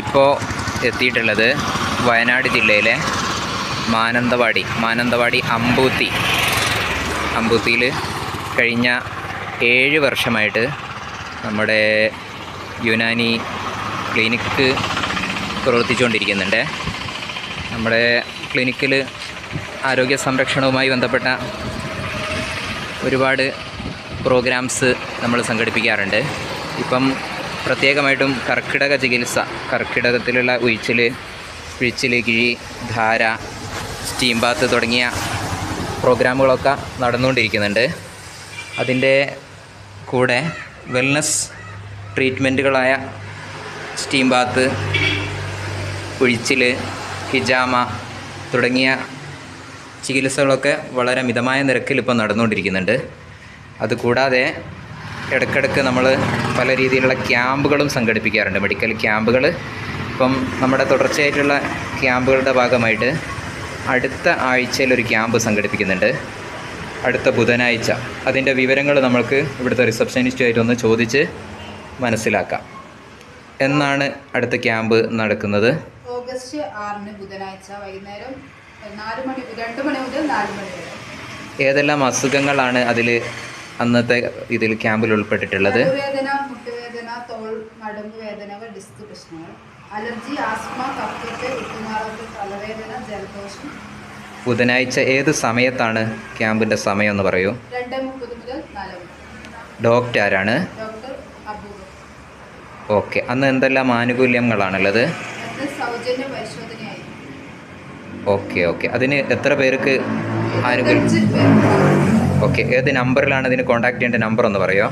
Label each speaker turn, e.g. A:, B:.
A: ഇപ്പോൾ എത്തിയിട്ടുള്ളത് വയനാട് ജില്ലയിലെ മാനന്തവാടി മാനന്തവാടി അമ്പൂത്തി. അമ്പൂത്തിയിൽ കഴിഞ്ഞ ഏഴ് വർഷമായിട്ട് നമ്മുടെ യുനാനി ക്ലിനിക്ക് പ്രവർത്തിച്ചുകൊണ്ടിരിക്കുന്നുണ്ട്. നമ്മുടെ ക്ലിനിക്കിൽ ആരോഗ്യ സംരക്ഷണവുമായി ബന്ധപ്പെട്ട ഒരുപാട് പ്രോഗ്രാംസ് നമ്മൾ സംഘടിപ്പിക്കാറുണ്ട്. ഇപ്പം പ്രത്യേകമായിട്ടും കർക്കിടക ചികിത്സ കർക്കിടകത്തിലുള്ള ഉഴിച്ചിൽ പിഴിച്ചിൽ കിഴി ധാര സ്റ്റീം ബാത്ത് തുടങ്ങിയ പ്രോഗ്രാമുകളൊക്കെ നടന്നുകൊണ്ടിരിക്കുന്നുണ്ട്. അതിന്റെ കൂടെ വെൽനസ് ട്രീറ്റ്മെന്റുകളായ സ്റ്റീം ബാത്ത് ഉഴിച്ചിൽ ഹിജാമ തുടങ്ങിയ ചികിത്സകളൊക്കെ വളരെ മിതമായ നിരക്കിൽ ഇപ്പോൾ നടന്നുകൊണ്ടിരിക്കുന്നുണ്ട്. അതുകൂടാതെ ഇടയ്ക്കിടയ്ക്ക് നമ്മൾ പല രീതിയിലുള്ള ക്യാമ്പുകളും സംഘടിപ്പിക്കാറുണ്ട്. മെഡിക്കൽ ക്യാമ്പുകൾ. ഇപ്പം നമ്മുടെ തുടർച്ചയായിട്ടുള്ള ക്യാമ്പുകളുടെ ഭാഗമായിട്ട് അടുത്ത ആഴ്ചയിൽ ഒരു ക്യാമ്പ് സംഘടിപ്പിക്കുന്നുണ്ട്. അടുത്ത ബുധനാഴ്ച. അതിന്റെ വിവരങ്ങൾ നമ്മൾക്ക് ഇവിടുത്തെ റിസപ്ഷനിസ്റ്റുമായിട്ട് ഒന്ന് ചോദിച്ച് മനസ്സിലാക്കാം. എന്നാണ് അടുത്ത ക്യാമ്പ് നടക്കുന്നത്.
B: ഓഗസ്റ്റ് ആറിന് ബുധനാഴ്ച വൈകുന്നേരം നാല് മണി രണ്ട് മണി മുതൽ നാല് മണി വരെ.
A: ഏതെല്ലാം അസുഖങ്ങളാണ് അതിൽ അന്നത്തെ ഇതിൽ ക്യാമ്പിൽ ഉൾപ്പെട്ടിട്ടുള്ളത്.
B: മുട്ടുവേദന തോൾ നടുമ്പ് വേദനകൾ ഡിസ്ക് പ്രശ്നങ്ങൾ അലർജി ആസ്മ കഫക്കെട്ട് തലവേദന ജലദോഷം.
A: ബുധനാഴ്ച ഏത് സമയത്താണ് ക്യാമ്പിന്റെ സമയം എന്ന് പറയൂ?
B: രണ്ട് മുപ്പത് മുതൽ നാല് മണി.
A: ഡോക്ടർ ആരാണ്?
B: Doctor Abub
A: okay. അന്ന് എന്തെല്ലാം ആനുകൂല്യങ്ങളാണുള്ളത്?
B: അത് സൗജന്യ പരിശോധനയായി
A: ഓക്കെ ഓക്കെ. അതിന് എത്ര പേർക്ക് ആനുകൂല്യം ഓക്കെ ഏത് നമ്പറിലാണ് ഇതിന് കോൺടാക്ട് ചെയ്യേണ്ട നമ്പർ ഒന്ന്
B: പറയുമോ